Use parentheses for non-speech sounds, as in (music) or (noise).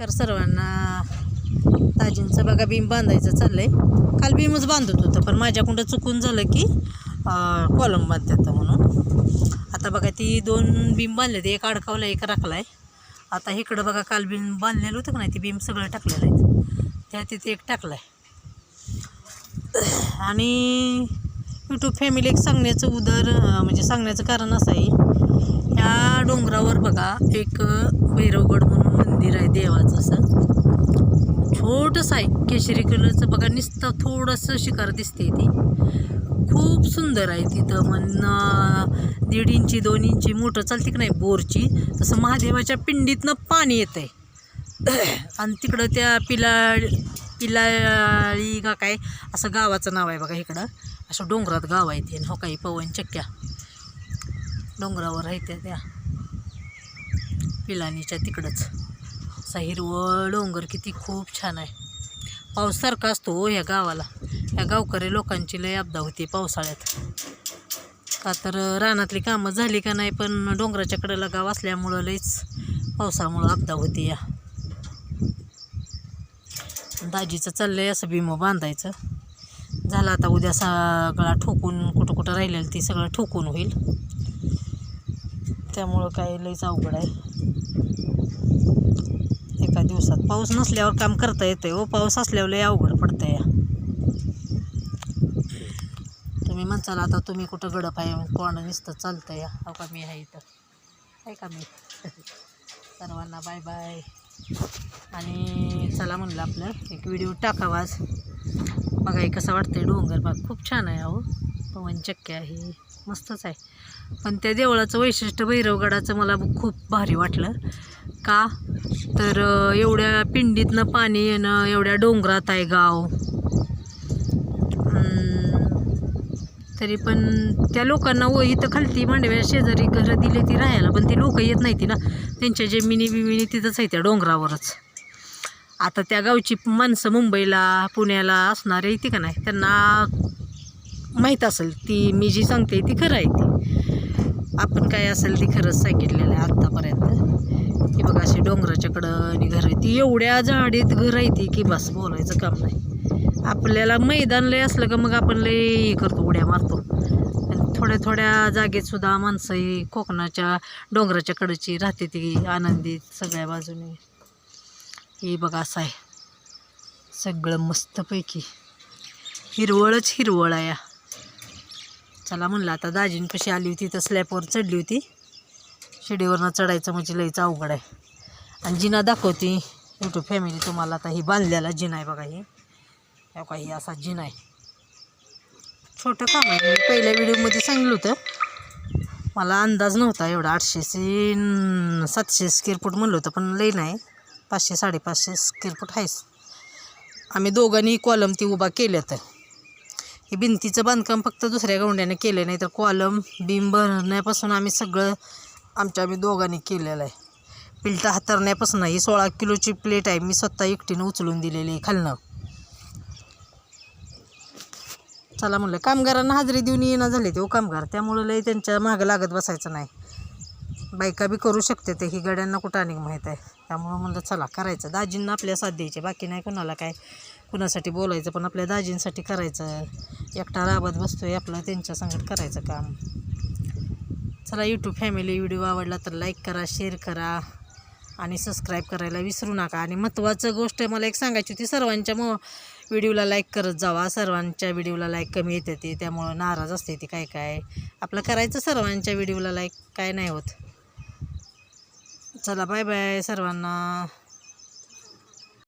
नमस्कार सर्वांना ताजींचं बघा बीम बांधायचं चाललंय. काल बीमच बांधत होतं पण माझ्याकडं चुकून झालं की कॉलम बांधतात म्हणून. आता बघा ती दोन बीम बांधले ते एक अडकावला एक राखलाय. आता इकडं बघा काल बीम बांधलेलं होतं का नाही ती बीम सगळं टाकलेलं आहे त्या तिथे एक टाकलाय. आणि यूट्यूब फॅमिली एक सांगण्याचं उदर म्हणजे सांगण्याचं कारण असं आहे ह्या डोंगरावर बघा एक भैरवगड म्हणून मंदिर आहे देवाचं असं. छोटंसं आहे केशरी कलरचं. बघा नुसतं थोडंसं शिकार दिसते ती. खूप सुंदर आहे तिथं मन दीड इंची दोन इंची मोठं चालते की नाही बोरची. तसं महादेवाच्या पिंडीतनं पाणी येतं आहे (clears throat) आणि तिकडं त्या पिला पिलाळी का काय असं गावाचं नाव आहे बघा इकडं. असं डोंगरात गाव आहे ते. हो काही पवन चक्क्या डोंगरावर आहे त्या त्या. पिलानीच्या तिकडंच. असा हिरवळ डोंगर किती खूप छान आहे. पाऊस असतो हो ह्या गावाला. ह्या गावकरी लोकांची लय अपदा होती पावसाळ्यात. का तर रानातली कामं झाली का नाही पण डोंगराच्या कडेला गाव असल्यामुळं लईच पावसामुळं अपदा होती या. दाजीचं चाललंय असं बिमं बांधायचं. झालं आता उद्या सगळा ठोकून कुठं कुठं राहिलेलं ती सगळं ठोकून होईल. त्यामुळं काय लईच अवघड आहे एका दिवसात पाऊस नसल्यावर काम करता येतंय हो. पाऊस असल्यावर अवघड पडतं या तुम्ही म्हणसाल आता तुम्ही कुठं गडप आहे? कोण नुसतं चालतं या हो का मी आहे इथं? आहे का मी? सर्वांना बाय बाय. आणि चला म्हणलं आपलं एक व्हिडिओ टाकावा आज. बघा हे कसं वाटतंय डोंगर. बाग खूप छान आहे अहो. पवनचक्की आहे. मस्तच आहे. पण त्या देवळाचं वैशिष्ट्य भैरवगडाचं मला खूप भारी वाटलं. का? तर एवढ्या पिंडीतनं पाणी येणं एवढ्या डोंगरात आहे गाव. तरी पण त्या लोकांना व इथं खालती मांडव्या शेजारी घरं दिली ती राहायला पण ती लोक येत नाही ती ना. त्यांच्या जमिनी बिमिनी तिथंच आहे त्या डोंगरावरच. आता त्या गावची माणसं मुंबईला पुण्याला असणारे ती का नाही? त्यांना माहीत असेल ती मी जी सांगते ती खरं आहे ती. आपण काय असेल ती खरंच सांगितलेलं आहे आत्तापर्यंत. की बघा अशी डोंगराच्याकडं आणि घर आहे. ती एवढ्या झाडीत घर आहे ती की बस बोलायचं काम नाही. आपल्याला मैदान लय असलं का मग आपण लय हे करतो उड्या मारतो. आणि थोड्या थोड्या जागेत सुद्धा माणसंही कोकणाच्या डोंगराच्या कडची राहते ती आनंदीत सगळ्या बाजूने. हे बघा असं आहे. सगळं मस्तपैकी. हिरवळच हिरवळ आहे. चला म्हणलं आता दाजीन कशी आली होती तर स्लॅपवर चढली होती. शिडीवरनं चढायचं म्हणजे लईच अवघड आहे. आणि जिना दाखवती यूट्यूब फॅमिली तुम्हाला आता ही बांधलेला जिना आहे बघा ही. काही ही असा जिना आहे. छोटं काम आहे. मी पहिल्या व्हिडिओमध्ये सांगितलं होतं मला अंदाज नव्हता एवढा. आठशेचे न सातशे स्क्वेअर फूट म्हणलं होतं पण लई नाही. पाचशे साडेपाचशे स्क्वेअर फूट आहेच. आम्ही दोघांनी कॉलम ती उभा केल्या तर हे भिंतीचं बांधकाम फक्त दुसऱ्या गवंड्याने केलं नाही तर कॉलम बीम भरण्यापासून आम्ही सगळं आमच्या आम्ही दोघांनी केलेलं आहे. पिलटा हातरण्यापासून ही सोळा किलोची प्लेट आहे. मी स्वतः एकटीनं उचलून दिलेली आहे खालनं. चला म्हणलं कामगारांना हाजरी देऊन येणं झाले ते हो कामगार. त्यामुळं लई त्यांच्या मागं लागत बसायचं नाही. बायका बी करू शकते ते. ही गड्यांना कुठं आणि माहीत आहे. त्यामुळं म्हणलं चला करायचं. दाजींना आपल्या साथ द्यायचे. बाकी नाही कोणाला काय. कुणासाठी बोलायचं पण आपल्या दाजींसाठी करायचं. एकटा राबत बसतोय आपलं त्यांच्या संगत करायचं काम. चला यूट्यूब फॅमिली व्हिडिओ आवडला तर लाईक करा शेअर करा आणि सबस्क्राईब करायला विसरू नका. आणि महत्त्वाचं गोष्ट मला एक सांगायची होती सर्वांच्या मग व्हिडिओला लाईक करत जावा. सर्वांच्या व्हिडिओला लाईक कमी येते ते त्यामुळं नाराज असते ती काय काय. आपलं करायचं सर्वांच्या व्हिडिओला लाईक काय नाही होत. चला बाय बाय सर्वांना.